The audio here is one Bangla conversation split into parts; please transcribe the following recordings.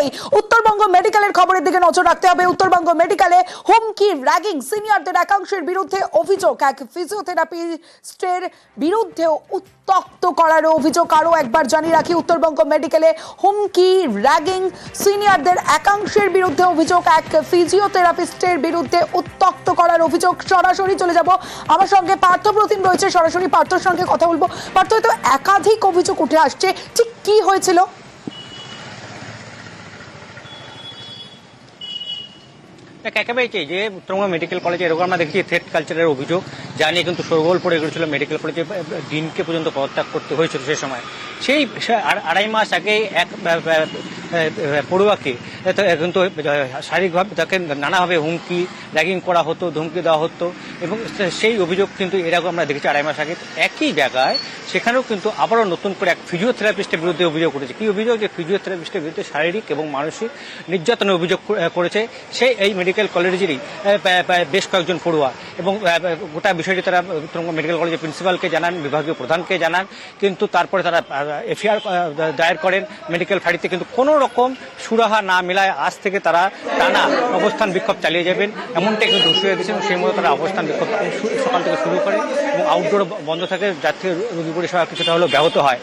মুহূর্তেই উত্তরবঙ্গ মেডিকেলের খবরের দিকে নজর রাখতে হবে। উত্তরবঙ্গ মেডিকেলে হুমকি র্যাগিং সিনিয়রদের একাংশের বিরুদ্ধে অভিযোগ। এক ফিজিওথেরাপিস্টের বিরুদ্ধেও উত্তক্ত করার অভিযোগ। আরও একবার জানিয়ে রাখি, উত্তরবঙ্গ মেডিকেলে হুমকি র্যাগিং সিনিয়রদের একাংশের বিরুদ্ধে অভিযোগ। এক ফিজিওথেরাপিস্টের বিরুদ্ধে উত্তক্ত করার অভিযোগ। সরাসরি চলে যাব। আমার সঙ্গে পার্থ প্রতিম রয়েছে। সরাসরি পার্থর সঙ্গে কথা বলব। পার্থ হয়তো একাধিক অভিযোগ উঠে আসছে। ঠিক কি হয়েছিল? দেখ, একেবারেই যে উত্তরবঙ্গ মেডিকেল কলেজে এরকম আমরা দেখছি থ্রেড কালচারের অভিযোগ, যা নিয়ে কিন্তু সরগোল পড়ে গেছিল মেডিকেল কলেজে দিনকে পর্যন্ত পদত্যাগ করতে হয়েছিল সে সময়। সেই আড়াই মাস আগে এক আহ, আহ, পড়ুয়াকে তো কিন্তু শারীরিকভাবে তাকে নানাভাবে হুমকি র্যাগিং করা হতো ধমকি দেওয়া হতো এবং সেই অভিযোগ কিন্তু এরকম আমরা দেখেছি আড়াই মাস আগে। একই জায়গায় সেখানেও কিন্তু আবারও নতুন করে এক ফিজিওথেরাপিস্টের বিরুদ্ধে অভিযোগ করেছে। কি অভিযোগ? যে ফিজিওথেরাপিস্টের বিরুদ্ধে শারীরিক এবং মানসিক নির্যাতনের অভিযোগ করেছে সেই এই মেডিকেল কলেজেরই বেশ কয়েকজন পড়ুয়া। এবং গোটা বিষয়টি তারা উত্তরবঙ্গ মেডিকেল কলেজের প্রিন্সিপালকে জানান বিভাগীয় প্রধানকে জানান কিন্তু তারপরে তারা এফআইআর দায়ের করেন। মেডিকেল ফাঁড়িতে কিন্তু কোনো রকম সুরাহা না মেলায় আজ থেকে তারা টানা অবস্থান বিক্ষোভ চালিয়ে যাবেন। এমনটাই কিন্তু ঘোষণা দিয়েছেন সেই মতো তারা অবস্থান বিক্ষোভ সকাল থেকে শুরু করে এবং আউটডোর বন্ধ থাকে, যাতে রোগী পরিষেবা কিছুটা হলেও ব্যাহত হয়।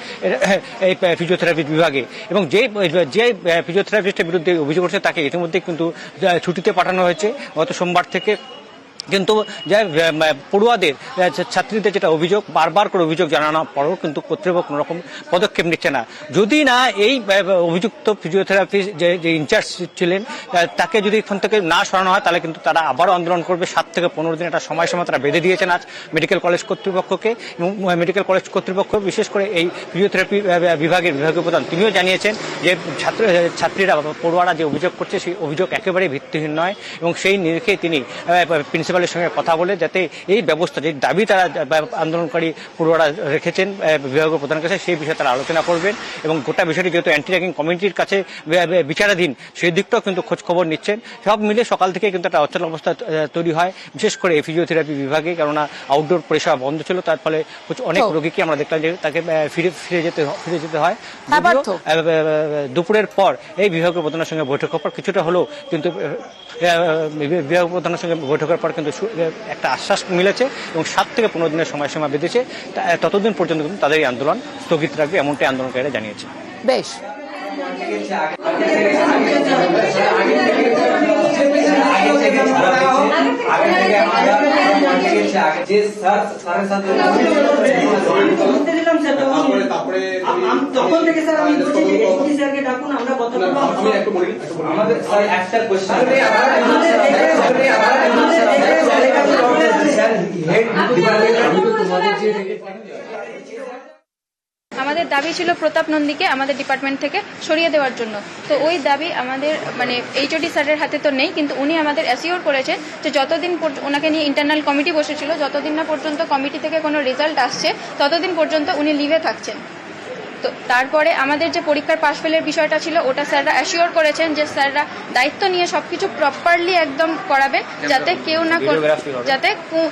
এই ফিজিওথেরাপি বিভাগে। এবং যে যে ফিজিওথেরাপিস্টের বিরুদ্ধে অভিযোগ করছে তাকে ইতিমধ্যে কিন্তু ছুটিতে পাঠানো হয়েছে। গত সোমবার থেকে কিন্তু পড়ুয়াদের ছাত্রীদের যেটা অভিযোগ, বারবার করে অভিযোগ জানানোর পরেও কিন্তু কর্তৃপক্ষ কোনো রকম পদক্ষেপ নিচ্ছে না। যদি না এই অভিযুক্ত ফিজিওথেরাপি যে যে ইনচার্জ ছিলেন তাকে যদি এখান থেকে না সরানো হয়, তাহলে কিন্তু তারা আবারও আন্দোলন করবে। সাত থেকে পনেরো দিন একটা সময় সময় তারা বেঁধে দিয়েছেন আজ মেডিকেল কলেজ কর্তৃপক্ষকে এবং মেডিকেল কলেজ কর্তৃপক্ষ বিশেষ করে এই ফিজিওথেরাপি বিভাগের বিভাগীয় প্রধান তিনিও জানিয়েছেন যে, ছাত্র ছাত্রীরা পড়ুয়ারা যে অভিযোগ করছে, সেই অভিযোগ একেবারেই ভিত্তিহীন নয় এবং সেই নিরিখে তিনি প্রিন্সিপালের সঙ্গে কথা বলে যাতে এই ব্যবস্থা যে দাবি তারা আন্দোলনকারী পড়ুয়ারা রেখেছেন বিভাগীয় প্রধানের কাছে সেই বিষয়ে তারা আলোচনা করবেন এবং গোটা বিষয়টি যেহেতু অ্যান্টি র্যাগিং কমিটির কাছে বিচারাধীন সেই দিকটাও কিন্তু খোঁজ খবর নিচ্ছেন। সব মিলে সকাল থেকে কিন্তু একটা অচল অবস্থা তৈরি হয় বিশেষ করে ফিজিওথেরাপি বিভাগে কেননা আউটডোর পরিষেবা বন্ধ ছিল তার ফলে অনেক রোগীকে আমরা দেখলাম যে তাকে ফিরে ফিরে যেতে ফিরে যেতে হয়। দুপুরের পর এই বিভাগীয় প্রধানের সঙ্গে বৈঠকের পর কিছুটা হলেও কিন্তু বিভাগীয় প্রধানের সঙ্গে বৈঠকের পর কিন্তু সু- একটা আশ্বাস মিলেছে এবং সাত থেকে পনেরো দিনের সময়সীমা বেঁধেছে তা- ততদিন পর্যন্ত কিন্তু তাদের এই আন্দোলন স্থগিত রাখবে এমনটাই আন্দোলনকারীরা জানিয়েছে বেশ যে স্যার তারপরে তারপরে তখন থেকে স্যার আমি বলছি যে এসপি স্যারকে ডাকুন আমরা কথা না, বলব আমি একটু বলি আমাদের স্যার একটা কোশ্চেন আমাদের আমাদের আমাদের দেখে স্যার এটা আমাদের দাবি ছিল প্রতাপ নন্দীকে আমাদের ডিপার্টমেন্ট থেকে সরিয়ে দেওয়ার জন্য। তো ওই দাবি আমাদের মানে এইচওডি স্যারের হাতে তো নেই কিন্তু উনি আমাদের অ্যাসিওর করেছেন যে যতদিন ওনাকে নিয়ে ইন্টারনাল কমিটি বসেছিল যতদিন না পর্যন্ত কমিটি থেকে কোনো রেজাল্ট আসছে ততদিন পর্যন্ত উনি লিভে থাকছেন। তো তারপরে আমাদের যে পরীক্ষার পাশ ফেলের বিষয়টা ছিল ওটা স্যাররা অ্যাসিওর করেছেন যে স্যাররা দায়িত্ব নিয়ে সবকিছু প্রপারলি একদম করাবেন যাতে কেউ না। যাতে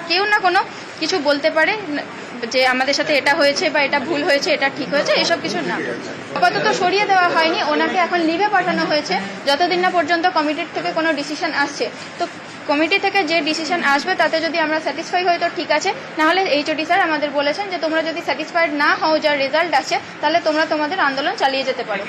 কেউ না কোনো কিছু বলতে পারে যে আমাদের সাথে এটা হয়েছে বা এটা ভুল হয়েছে, এটা ঠিক হয়েছে, এসব কিছু না আপাতত সরিয়ে দেওয়া হয়নি, ওনাকে এখন লিভে পাঠানো হয়েছে। যতদিন না পর্যন্ত কমিটির থেকে কোনো ডিসিশন আসছে, তো কমিটি থেকে যে ডিসিশন আসবে তাতে যদি আমরা স্যাটিসফাই হই, তো ঠিক আছে। নাহলে এইচওডি স্যার আমাদের বলেছেন যে তোমরা যদি স্যাটিসফাইড না হও যার রেজাল্ট আছে তাহলে তোমরা তোমাদের আন্দোলন চালিয়ে যেতে পারো।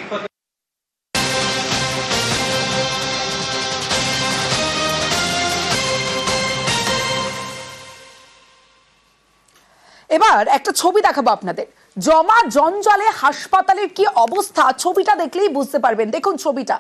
এবার একটা ছবি দেখাবো আপনাদের। জমা জঞ্জালে হাসপাতালের কি অবস্থা? ছবিটা দেখলেই বুঝতে পারবেন। দেখুন ছবিটা।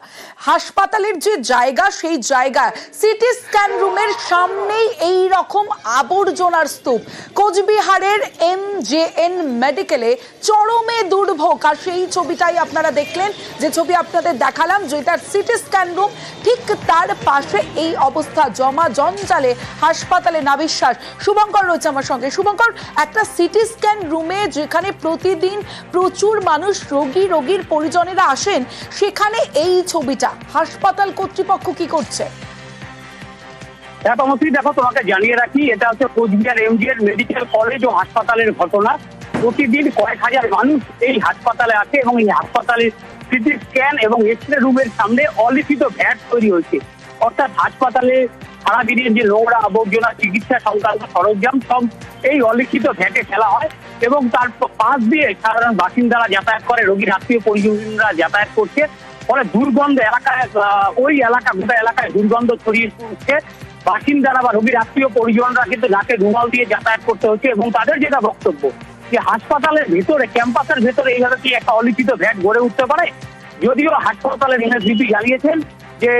হাসপাতালের যে জায়গা, সেই জায়গা সিটি স্ক্যান রুমের সামনেই এই রকম আবর্জনার স্তূপ। কোচবিহারের এম জে এন মেডিকেলে চরমে দুর্ভোগ। আর সেই ছবিটাই আপনারা দেখলেন, যে ছবি আপনাদের দেখালাম যেটা সিটি স্ক্যান রুম ঠিক তার পাশে এই অবস্থা। জমা জঞ্জালে হাসপাতালে না বিশ্বাস শুভঙ্কর রয়েছে আমার সঙ্গে। শুভঙ্কর, একটা সিটি স্ক্যান রুমে যেখানে প্রতিদিন প্রচুর মানুষ রোগী, রোগীর পরিজনেরা আসেন। সেখানে এই ছবিটা, হাসপাতাল কর্তৃপক্ষ কি করছে? হ্যাঁ তমশ্রী দেখো, তোমাকে জানিয়ে রাখি, এটা হচ্ছে কোচবিহার এমজিএর মেডিকেল কলেজ ও হাসপাতালের ঘটনা। প্রতিদিন কয়েক হাজার মানুষ এই হাসপাতালে আসে এবং এই হাসপাতালের সিটি স্ক্যান এবং এক্স রে রুমের সামনে অলিখিত ভ্যাট তৈরি হয়েছে। অর্থাৎ হাসপাতালে সারাদিনের যে নোংরা আবর্জনা, চিকিৎসা সংক্রান্ত সরঞ্জাম, সব এই অলিখিত ভ্যাটে ফেলা হয়। এবং তার পাশ দিয়ে সাধারণ বাসিন্দারা যাতায়াত করে, রোগীর আত্মীয় পরিজনরা যাতায়াত করছে। ফলে দুর্গন্ধ এলাকায় ওই এলাকা, গোটা এলাকায় দুর্গন্ধ ছড়িয়ে পড়ছে। বাসিন্দারা বা রোগীর আত্মীয় পরিজনরা কিন্তু নাকে রুমাল দিয়ে যাতায়াত করতে হচ্ছে এবং তাদের যেটা বক্তব্য, যে হাসপাতালের ভেতরে, ক্যাম্পাসের ভেতরে এইভাবে কি একটা অলিখিত ভ্যাট গড়ে উঠতে পারে? যদিও হাসপাতালের এনএসডিপি জানিয়েছেন যে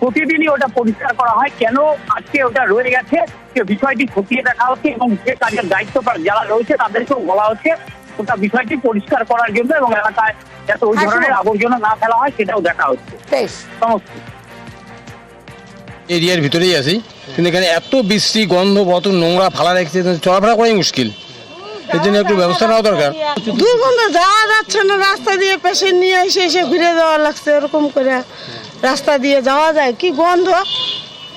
প্রতিদিনই ওটা পরিষ্কার করা হয়। কেন আজকে ওটা রয়ে গেছে? যে বিষয়টি খতিয়ে দেখা হচ্ছে এবং যে কাজের দায়িত্ব যারা রয়েছে তাদেরকেও বলা হচ্ছে ওটা বিষয়টি পরিষ্কার করার জন্য এবং এলাকায় যাতে ওই ধরনের আবর্জনা না ফেলা হয় সেটাও দেখা হচ্ছে। সমস্ত। এরিয়ার ভিতরেই আছি। কিন্তু এখানে এত বৃষ্টি গন্ধ কত নোংরা ফালা রেখেছে চলাফেরা করাই মুশকিল। এর জন্য একটু ব্যবস্থা নেওয়া দরকার। দুর্গন্ধ যাওয়া যাচ্ছে না রাস্তা দিয়ে পেশেন্ট নিয়ে এসে এসে ঘুরে যাওয়া লাগছে এরকম করে। রাস্তা দিয়ে যাওয়া যায় কি গন্ধ?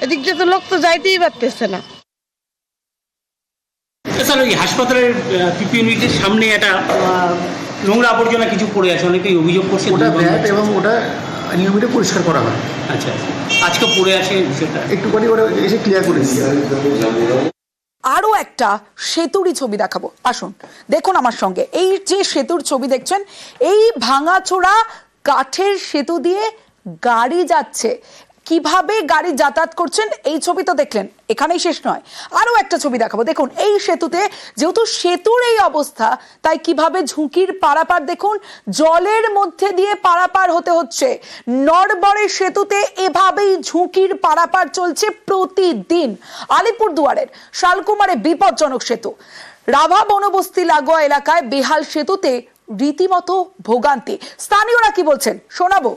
এদিক দিয়ে তো লোক তো যাইতেই পারতেছে না। স্যার ওই হাসপাতালের পিপি ইউনিটের সামনে একটা নোংরা আবর্জনা কিছু পড়ে আছে অনেকেই অভিযোগ করছে ওটা ভ্যাট এবং ওটা নিয়মিত পরিষ্কার করা হয়। আচ্ছা। আজকে পড়ে আসে বিষয়টা। একটুখানি ওটা এসে ক্লিয়ার করে দিই আরও একটা সেতুরই ছবি দেখাবো। আসুন দেখুন আমার সঙ্গে। এই যে সেতুর ছবি দেখছেন এই ভাঙাচোরা কাঠের সেতু দিয়ে গাড়ি যাচ্ছে। কীভাবে গাড়ি যাতায়াত করছেন? এই ছবি তো দেখলেন। এখানেই শেষ নয়। আরও একটা ছবি দেখাবো। দেখুন, এই সেতুতে যেহেতু সেতুর এই অবস্থা, তাই কীভাবে ঝুঁকির পারাপার দেখুন, জলের মধ্যে দিয়ে পারাপার হতে হচ্ছে। নড়বড়ে সেতুতে এভাবেই ঝুঁকির পারাপার চলছে প্রতিদিন। আলিপুরদুয়ারের শালকুমারে বিপজ্জনক সেতু। রাভা বনবস্তি লাগোয়া এলাকায় বেহাল সেতুতে রীতিমতো ভোগান্তি। স্থানীয়রা কি বলছেন? শোনাবো।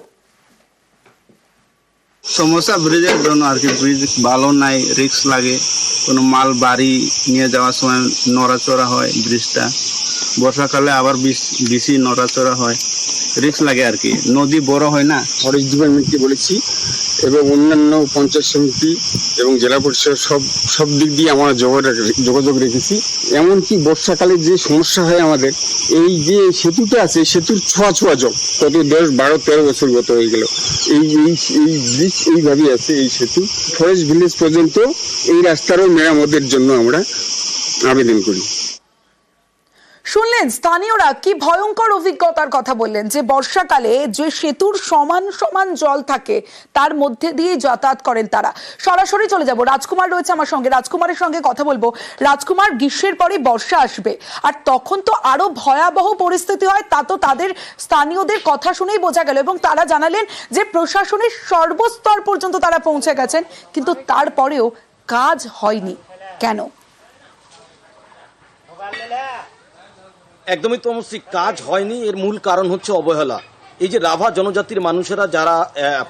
সমস্যা ব্রিজের জন্য আর কি, ব্রিজ ভালো নাই রিক্স লাগে। কোনো মাল বাড়ি নিয়ে যাওয়ার সময় নড়াচড়া হয় ব্রিজটা। বর্ষাকালে আবার বেশি নড়াচড়া হয়। রিস্ক লাগে আর কি। নদী বড় হয় না? ফরেস্ট ডিপার্টমেন্টকে বলেছি এবং অন্যান্য পঞ্চায়েত সমিতি এবং জেলা পরিষদ সব সব দিক দিয়ে আমরা যোগাযোগ যোগাযোগ রেখেছি। এমনকি বর্ষাকালে যে সমস্যা হয় আমাদের, এই যে সেতুটা আছে, সেতুর ছোঁয়া ছোঁয়া জল কত দশ, বারো, তেরো বছর গত হয়ে গেল। এই এই এই ব্রিজ এইভাবেই আছে, এই সেতু। ফরেস্ট ভিলেজ পর্যন্ত এই রাস্তারও মেরামতের জন্য আমরা আবেদন করি। শুনলেন, স্থানীয়রা কি ভয়ঙ্কর অভিজ্ঞতার কথা বললেন যে বর্ষাকালে যে সেতুর সমান সমান জল থাকে, তার মধ্যে দিয়ে যাতায়াত করেন তারা। সরাসরি চলে যাব। রাজকুমার রয়েছে আমার সঙ্গে। রাজকুমারের সঙ্গে কথা বলব। রাজকুমার, গ্রীষ্মের পরে বর্ষা আসবে। আর তখন তো আরও ভয়াবহ পরিস্থিতি হয়, তা তো তাদের স্থানীয়দের কথা শুনেই বোঝা গেল এবং তারা জানালেন যে প্রশাসনের সর্বস্তর পর্যন্ত তারা পৌঁছে গেছেন, কিন্তু তারপরেও কাজ হয়নি। কেন? একদমই তমসিক কাজ হয়নি, এর মূল কারণ হচ্ছে অবহেলা। এই যে রাভা জনজাতির মানুষেরা যারা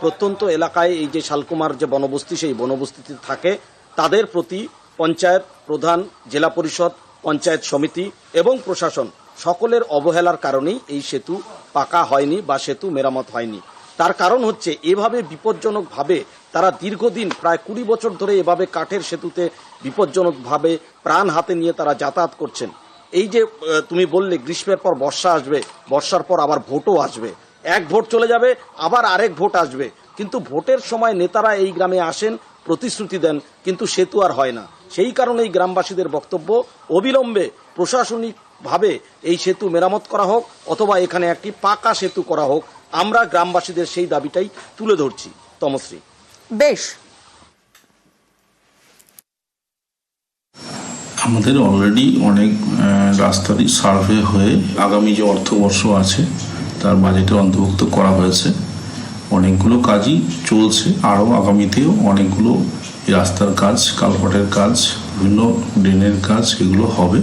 প্রত্যন্ত এলাকায় এই যে শালকুমার যে বনবস্তি, সেই বনবস্তিতে থাকে, তাদের প্রতি পঞ্চায়েত প্রধান, জেলা পরিষদ, পঞ্চায়েত সমিতি এবং প্রশাসন সকলের অবহেলার কারণেই এই সেতু পাকা হয়নি বা সেতু মেরামত হয়নি। তার কারণ হচ্ছে এভাবে বিপজ্জনকভাবে তারা দীর্ঘদিন, প্রায় কুড়ি বছর ধরে এভাবে কাঠের সেতুতে বিপজ্জনকভাবে প্রাণ হাতে নিয়ে তারা যাতায়াত করছেন। এই যে তুমি বললে গ্রীষ্মের পর বর্ষা আসবে, বর্ষার পর আবার ভোটও আসবে। এক ভোট চলে যাবে, আবার আরেক ভোট আসবে। কিন্তু ভোটের সময় নেতারা এই গ্রামে আসেন, প্রতিশ্রুতি দেন, কিন্তু সেতু আর হয় না। সেই কারণেই গ্রামবাসীদের বক্তব্য অবিলম্বে প্রশাসনিকভাবে এই সেতু মেরামত করা হোক, অথবা এখানে একটি পাকা সেতু করা হোক। আমরা গ্রামবাসীদের সেই দাবিটাই তুলে ধরছি। তমশ্রী। বেশ। আমাদের অলরেডি অনেক রাস্তারই সার্ভে হয়ে আগামী যে অর্থবর্ষ আছে, তার বাজেটে অন্তর্ভুক্ত করা হয়েছে। অনেকগুলো কাজই চলছে। আরও আগামীতেও অনেকগুলো রাস্তার কাজ, কালপটের কাজ, বিভিন্ন ড্রেনের কাজ, এগুলো হবে।